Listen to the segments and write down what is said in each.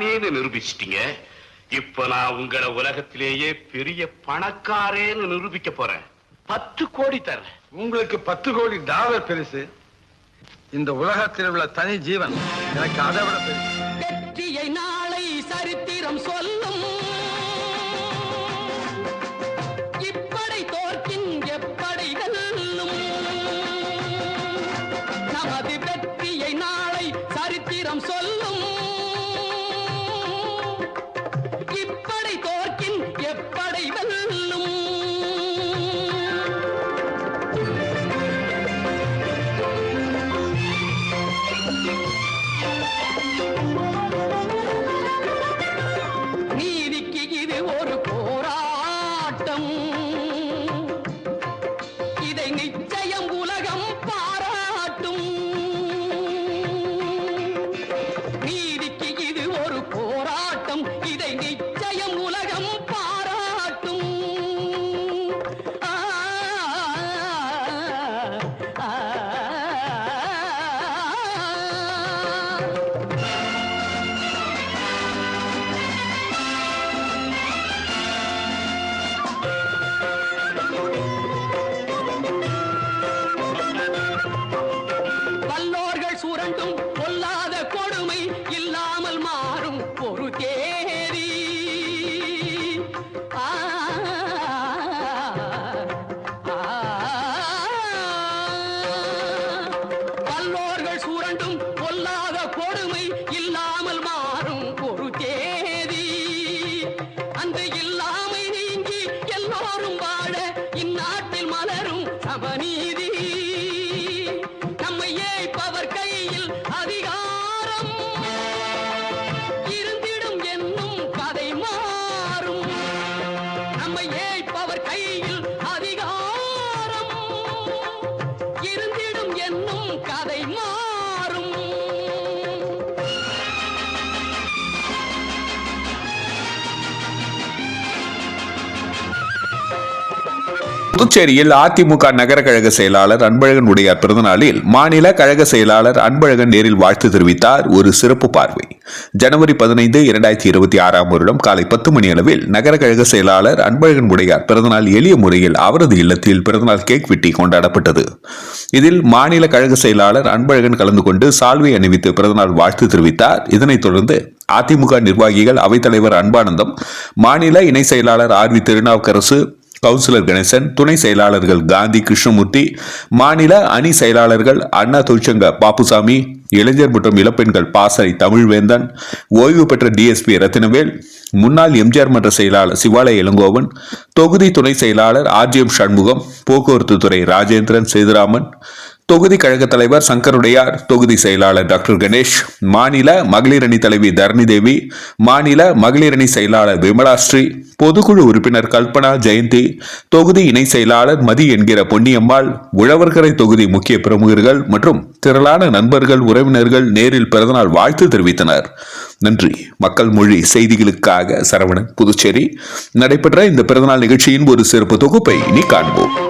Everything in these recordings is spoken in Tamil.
ஞானின்னு நிரூபிச்சிட்டீங்க. இப்ப நான் உங்களை உலகத்திலேயே பெரிய பணக்காரேன்னு நிரூபிக்க போறேன். பத்து கோடி தரேன் உங்களுக்கு பத்து கோடி டாலர் பெருசு. இந்த உலகத்தில் உள்ள தனி ஜீவன் எனக்கு அதை விட பெருசு. நம்மை ஏய்ப்பவர் கையில் அதிகாரம். இருந்திடும் என்னும் கதை மா புதுச்சேரியில் அதிமுக நகர கழக செயலாளர் அன்பழகன் உடையார் பிறந்தநாளில் மாநில கழக செயலாளர் அன்பழகன் நேரில் வாழ்த்து தெரிவித்தார். ஒரு சிறப்பு பார்வை. ஜனவரி பதினைந்து இரண்டாயிரத்தி இருபத்தி ஆறாம் வருடம் காலை பத்து மணி அளவில் நகர கழக செயலாளர் அன்பழகன் உடையார் பிறந்தநாள் எளிய முறையில் அவரது இல்லத்தில் பிறந்தநாள் கேக் வெட்டி கொண்டாடப்பட்டது. இதில் மாநில கழக செயலாளர் அன்பழகன் கலந்து கொண்டு சால்வை அணிவித்து பிறந்தநாள் வாழ்த்து தெரிவித்தார். இதனைத் தொடர்ந்து அதிமுக நிர்வாகிகள் அவைத்தலைவர் அன்பானந்தம் மாநில இணை செயலாளர் R V Thirunavukkarasu councillor Ganesan துணை செயலாளர்கள் காந்தி கிருஷ்ணமூர்த்தி மாநில அணி செயலாளர்கள் அண்ணா தொழிற்சங்க பாப்புசாமி இளைஞர் மற்றும் இளப்பெண்கள் பாசறை தமிழ்வேந்தன் ஓய்வு பெற்ற டிஎஸ்பி ரத்தினவேல் முன்னாள் எம்ஜிஆர் மன்ற செயலாளர் சிவாலய இளங்கோவன் தொகுதி துணை செயலாளர் ஆர்ஜிஎம் சண்முகம் போக்குவரத்து துறை ராஜேந்திரன் சேதுராமன் தொகுதி கழக தலைவர் சங்கருடையார் தொகுதி செயலாளர் டாக்டர் கணேஷ் மாநில மகளிர் அணி தலைவி தரணி தேவி மாநில மகளிர் அணி செயலாளர் விமலாஸ்ரீ பொதுக்குழு உறுப்பினர் கல்பனா ஜெயந்தி தொகுதி இணை செயலாளர் மதி என்கிற பொன்னியம்மாள் உழவர்கரை தொகுதி முக்கிய பிரமுகர்கள் மற்றும் திரளான நண்பர்கள் உறவினர்கள் நேரில் பிறந்தநாள் வாழ்த்து தெரிவித்தனர். நன்றி. மக்கள் மொழி செய்திகளுக்காக சரவணன் புதுச்சேரி. நடைபெற்ற இந்த பிறந்தநாள் நிகழ்ச்சியின் ஒரு சிறப்பு தொகுப்பை இனி காண்போம்.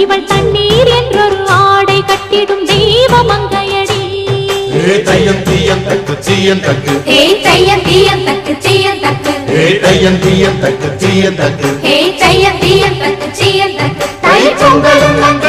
இவள் தண்ணீர் என்றொரு ஆடை கட்டிடும் தெய்வ மங்கையடி. தையம் தீயம் தக்கு சீயம் தக்கு. ஹே தையம் தக்கு தக்கு. தக்கு தக்கு. தக்கு தக்கு.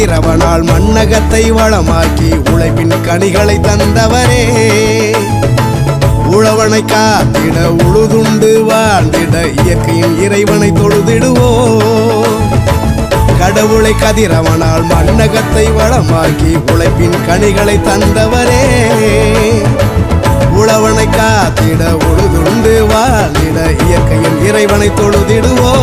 கடவுளை கதிரவனால் மண்ணகத்தை வளமாக்கி உழைப்பின் கனிகளை தந்தவரே. உழவனை காத்திட உழுதுண்டு வாழ்ந்திட இயற்கையின் இறைவனை தொழுதிடுவோ கடவுளை கதிரவனால் மண்ணகத்தை வளமாக்கி உழைப்பின் கனிகளை தந்தவரே. உழவனை காத்திட உழுதுண்டு வாழ்ந்திட இயற்கையின் இறைவனை தொழுதிடுவோ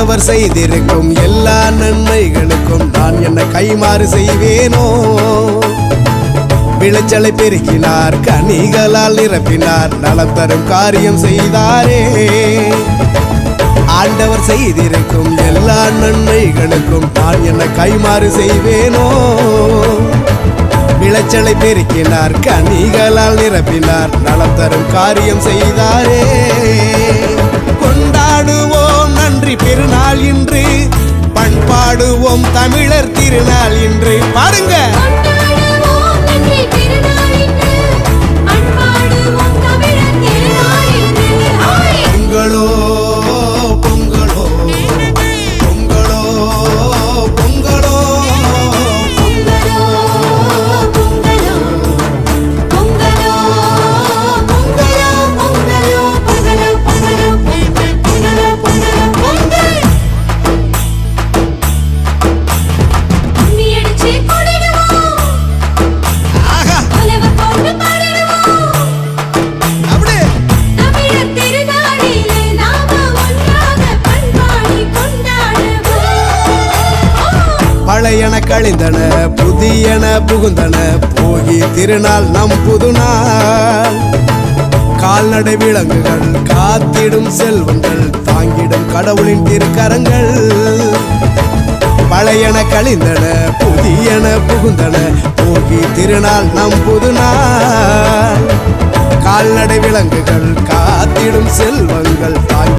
ஆண்டவர் செய்திருக்கும் எல்லா நன்மைகளுக்கும் நான் என்ன கைமாறு செய்வேனோ. விளைச்சலை பெருக்கினார் கனிகளால் நிரப்பினார் நலம் தரும் காரியம் செய்தாரே. ஆண்டவர் செய்திருக்கும் எல்லா நன்மைகளுக்கும் நான் என்ன கைமாறு செய்வேனோ. விளைச்சலை பெருக்கினார் கனிகளால் நிரப்பினார் நலம் தரும் காரியம் செய்தாரே. கொண்டாடுவோம். நன்றி பெருநாள் இன்று. பண்பாடுவோம் தமிழர் திருநாள் இன்று. பாருங்க புகுந்தன போகி திருநாள் நம் புதுநாள். கால்நடை விலங்குகள் காத்திடும் செல்வங்கள் தாங்கிடும் கடவுளின் திருக்கரங்கள். பழையன கழிந்தன புதியன புகுந்தன போகி திருநாள் நம் புதுநாள். கால்நடை விலங்குகள் காத்திடும் செல்வங்கள் தாங்கி